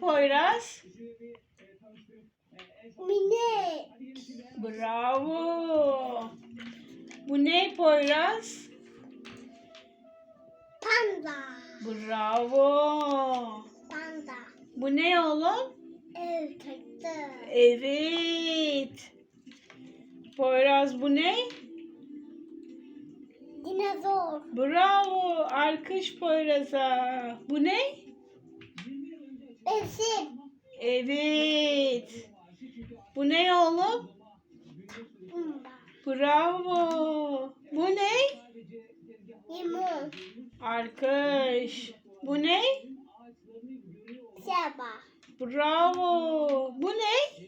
Poyraz? Mine. Bravo. Bu ne Poyraz? Panda. Bravo. Panda. Bu ne oğlum? Ev taktı. Evet. Poyraz bu ne? Dinozor. Bravo. Alkış Poyraz'a. Bu ne? Besim. Evet. Bu ne oğlum? Bravo. Bu ne? Limon. Alkış. Bu ne? Seba. Bravo. Bu ne?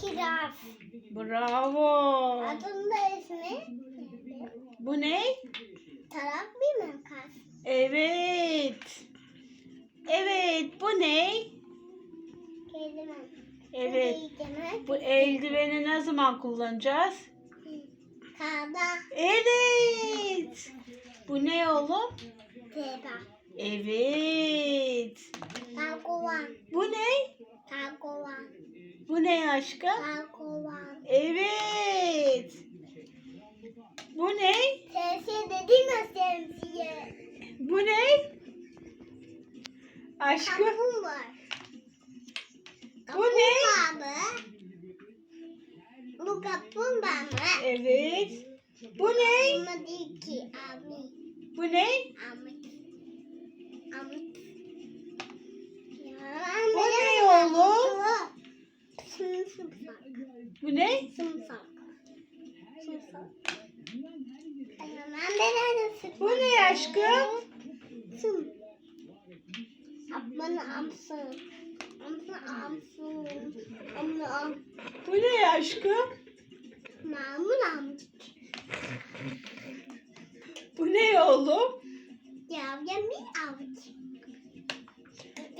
Kiraz. Bravo. Adında ismi? Bu ne? Tarak bir makas. Evet. Evet. Bu ne? Kelime. Evet. Bu eldiveni ne zaman kullanacağız? Kağıda. Evet. Bu ne oğlum? Seba. Evet. Kalkovan. Bu ne? Kalkovan. Bu ne aşkım? Kalkovan. Evet. Bu ne? Şemsiye dedim ya şemsiye. Bu ne? Aşkım. Kaplumbağa. Bu ne? Mı? Bu kaplumbağa mı? Evet. Bu ne? Ama değil ki abi. Bu ne? Ahmet. Ahmet. Bu ne oğlum? Sımsıksak. Bu ne? Sımsak. Sımsak. Bu ne aşkım? Sım. Bana amsın. Amsın amsın. Amsın amsın. Bu ne aşkım? Mamun amcık. Bu ne oğlum? Yavyamin amcık.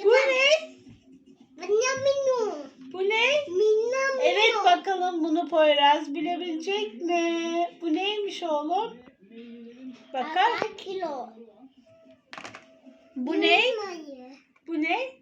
Bu ne? Benyaminu. Bu ne? Minna Evet bakalım bunu Poyraz bilebilecek mi? Bu neymiş oğlum? Bakar. Bakar. kilo. Bu ne? Yumurtayı. Bu ne?